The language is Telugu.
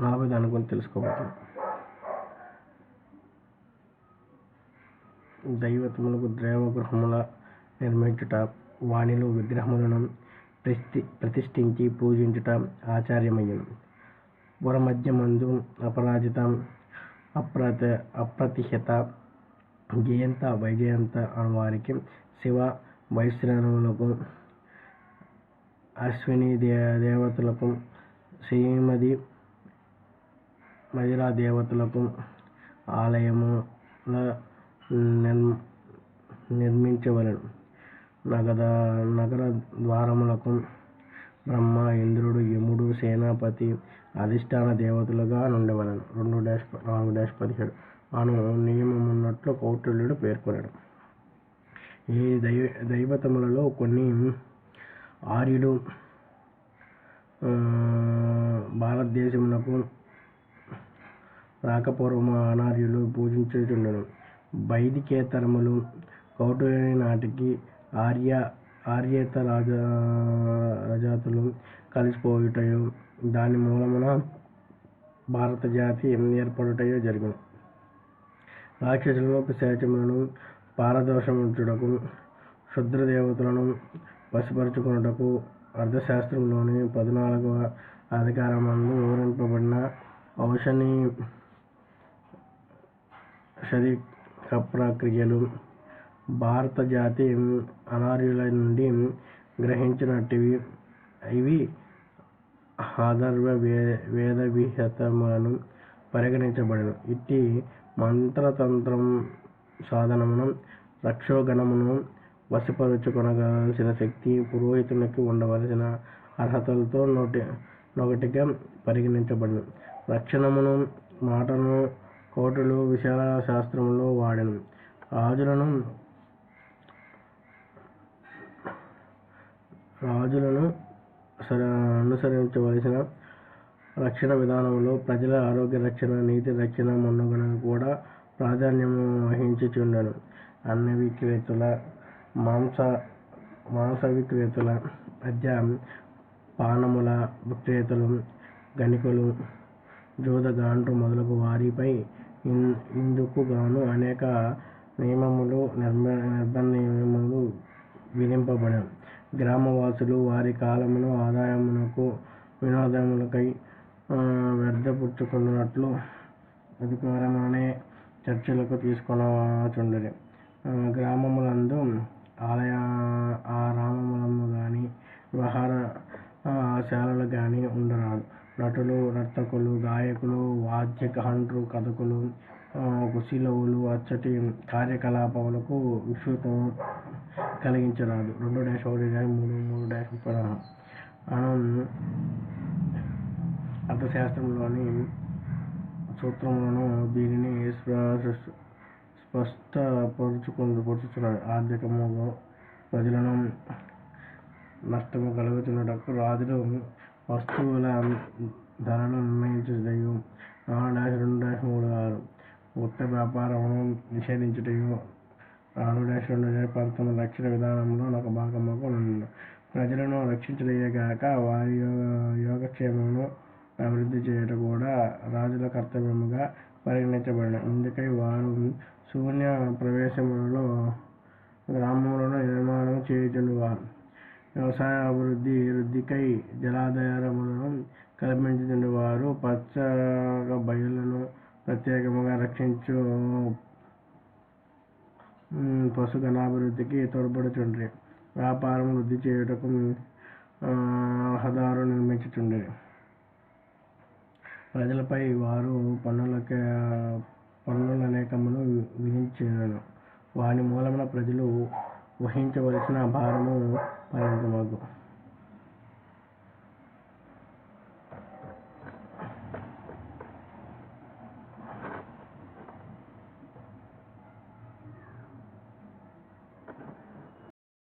నలభై దాని గురించి తెలుసుకోబోతున్నాం. దైవతములకు దేవగృహముల నిర్మించుట వాణిలో విగ్రహములను ప్రతి ప్రతిష్ఠించి పూజించుట ఆచార్యమయ్యను. పురమధ్యమందు అపరాజిత అప్రత అప్రతిహత జయంత వైజయంత అను వారికి శివ వైశ్రవులకు అశ్విని దే దేవతలకు శ్రీమతి మహిళా దేవతలకు ఆలయముల నిర్ నిర్మించవలెను. నగద నగర ద్వారములకు బ్రహ్మ ఇంద్రుడు యముడు సేనాపతి అధిష్టాన దేవతలుగా నుండవలెను. రెండు డాష్ నాలుగు డాష్ పదిహేడు. అను నియమమున్నట్లు కౌటిల్యుడు పేర్కొనడు ఈ దైవ దైవతములలో కొన్ని ఆర్యుడు భారతదేశమునకు రాకపూర్వము అనార్యులు పూజించుచుండెను. వైదికేతరములు కౌటిల్యుని నాటికి ఆర్య ఆర్యేత రాజ రజాతులు కలిసిపోయుటయో దాని మూలమున భారత జాతి ఏర్పడుటయో జరిగిన. రాక్షసులను పిశాచములను పారదోషముంచుటకు క్షుద్ర దేవతలను వశపరుచుకున్నటకు అర్థశాస్త్రంలోని పద్నాలుగవ అధికారమందు వివరింపబడిన ఔషధి షది ప్రక్రియలు భారత జాతి అనార్యుల నుండి గ్రహించినట్టివి. ఇవి ఆధర్వ వే వేద విహితములను పరిగణించబడను. ఇట్టి మంత్రతంత్రం సాధనమును రక్షోగణమును వశపరుచుకొనవలసిన శక్తి పురోహితునికి ఉండవలసిన అర్హతలతో నోటి నొకటిగా పరిగణించబడను. రక్షణమును మాటను కోటులు విశాల శాస్త్రంలో వాడెను. రాజులను రాజులను అనుసరించవలసిన రక్షణ విధానంలో ప్రజల ఆరోగ్య రక్షణ నీతి రక్షణ మొన్నగునకు కూడా ప్రాధాన్యం వహించుచుండెను. అన్న విక్రేతల మాంస మాంస విక్రేతల మధ్య పానముల విక్రేతలు గణికులు జోదగాండ్రు మొదలగు వారిపై ఇన్ ఇందుకు గాను అనేక నియమములు నిర్మ నిర్బంధములు విధింపబడను. గ్రామవాసులు వారి కాలమును ఆదాయమునకు వినోదములకై వ్యర్థ పుచ్చుకున్నట్లు అధికారమనే చర్చలకు తీసుకొనచుండరి గ్రామములందు ఆలయ ఆరామములను గాని వ్యవహార శాలలు కానీ ఉండరాదు. నటులు నర్తకులు గాయకులు వాద్యగాండ్రు కథకులు కుశీలవులు అచ్చటి కార్యకలాపములకు విస్తృతం కలిగించరాదు. రెండు డాష్ ఒకటి డాష్ మూడు మూడు డాష్ ముప్పై మనం అర్థశాస్త్రంలోని సూత్రములను దీనిని స్ప- స్పష్టపరుచుకుంటూ పరుచుచున్నాడు. ఆర్థికము ప్రజలను నష్టము కలుగుతున్నటకు రాజులు వస్తువుల ధరలు నిర్ణయించుటయు నాలుగు డాష్ రెండు డాష్ మూడు ఆరు. ఉత్త వ్యాపారమును నిషేధించుటయు నాలుగు డాష్ రెండు డాష్ పంతొమ్మిది రక్షణ విధానంలో ఒక భాగముగా ఉంది ప్రజలను రక్షించడమే కాక వారి యో- యోగక్షేమమును అభివృద్ధి చేయడం కూడా రాజుల కర్తవ్యముగా పరిగణించబడిన. ఇందుకై వారు శూన్య ప్రవేశములలో గ్రామములను నిర్మాణం చేయుచుండువారు. వ్యవసాయ అభివృద్ధి వృద్ధికై జలాధారములను కల్పించుచుండువారు పచ్చగా బయళ్ళను ప్రత్యేకముగా రక్షించు ఉమ్, పశుగణాభివృద్ధికి తోడ్పడుచుండ్రి. వ్యాపారం వృద్ధి చేయుటకు ఆ, రహదారు నిర్మించుచుండ్రి. ప్రజలపై వారు పన్నులక పన్నుల అనేకమును విధించినను వాని మూలమున ప్రజలు వహించవలసిన భారము పరిమితమగు